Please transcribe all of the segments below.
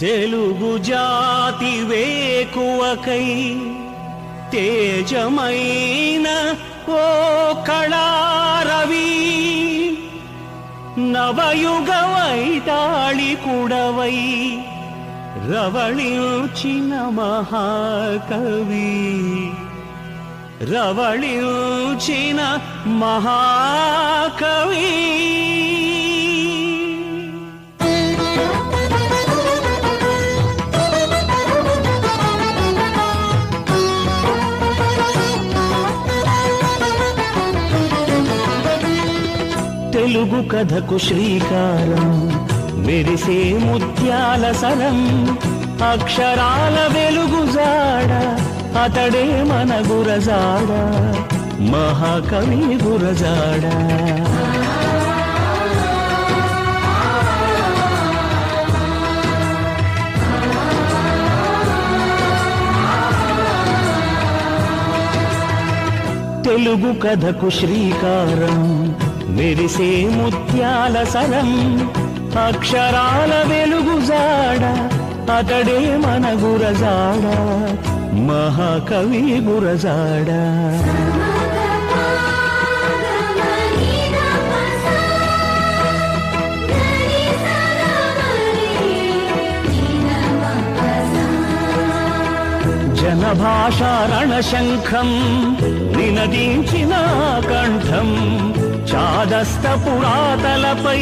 తెలుగు జాతి వేకువకై తేజమైన ఓ కళారవి. నవయుగ వైతాళి కుడవై రవళించిన మహాకవి. రవళించిన మహాకవి. తెలుగు కథకు శ్రీకారం. మెరిసే ముత్యాల సరం అక్షరాల వెలుగు జాడ అతడే మన గురజాడ మహాకవి గురజాడ. తెలుగు కథకు శ్రీకారం. మెరిసే ముత్యాల సరం అక్షరాల వెలుగు జాడ అతడే మన గురజాడ మహాకవి గురజాడ. జనభాషా రణశంఖం నినదించిన కంఠం చాదస్త పురాతలపై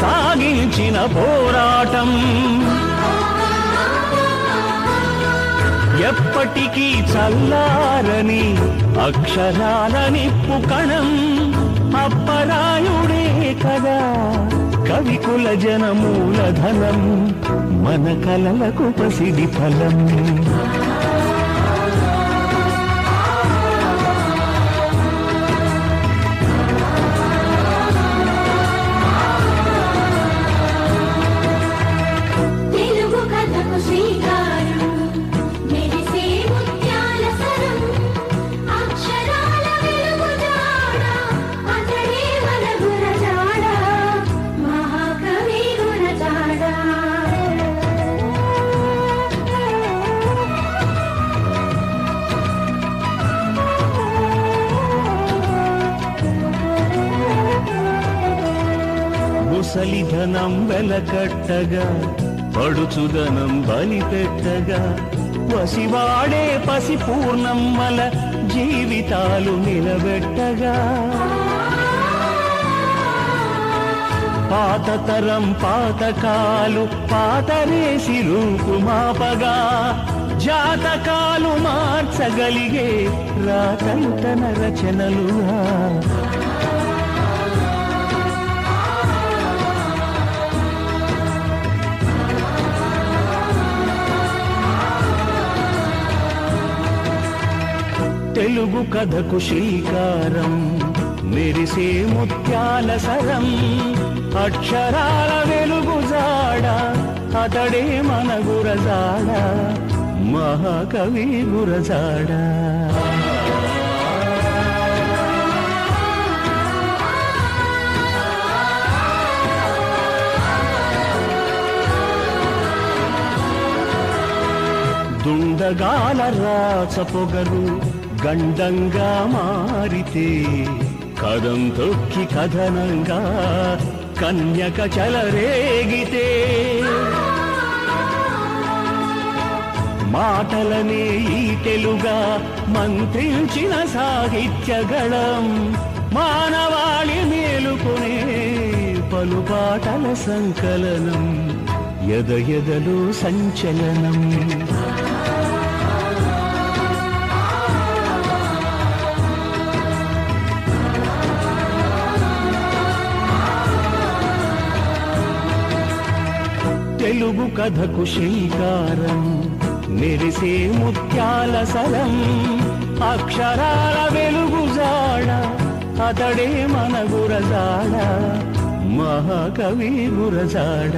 సాగించిన పోరాటం. ఎప్పటికీ చల్లారని అక్షరాల నిప్పు కణం. అప్పరాయుడే కదా కవికుల జనమూలధనం మన కలలకు ప్రసిద్ధి ఫలం. సలిధనం వెలకట్టగా పడుచుదనం బలిపెట్టగా వసివాడే పసి పూర్ణమ్మల జీవితాలు నిలబెట్టగా. పాత తరం పాతకాలు పాతరేసి రూపుమాపగా జాతకాలు మార్చగలిగే రాతలు తన రచనలుగా తెలుగు కథకు శ్రీకారం మెరిసే ముత్యాల సరం అక్షరాల వెలుగు జాడ అతడే మన గురజాడ మహాకవి గురజాడ. దుండగాల రాచ పొగరు గండంగా మారితే కదం తొక్కి కథనంగా కన్యక చలరేగితే. మాటలనే ఈటెలుగా మంత్రించిన సాహిత్యగళం మానవాళి మేలుకునే పలుపాటల సంకలనం ఎద ఎదలో సంచలనం. తెలుగు కథకు శ్రీకారం మెరిసే ముత్యాల సరం అక్షరాల వెలుగు జాడ అతడే మన గురజాడ మహాకవి గురజాడ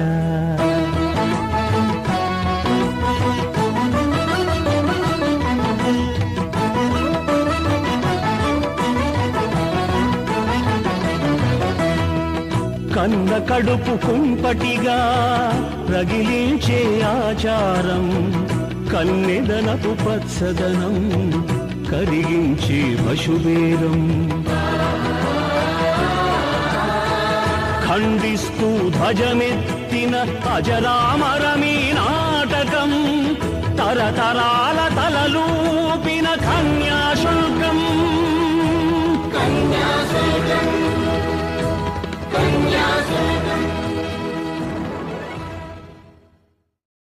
కన్న కడుపు కుంపటిగా రగిలించే ఆచారం కన్నెదనపు పచ్చదనం కరిగించే పశుబేరం. ఖండిస్తూ ధ్వజమెత్తిన అజరామరమీ నాటకం తరతరాల తలలూపిన కన్యా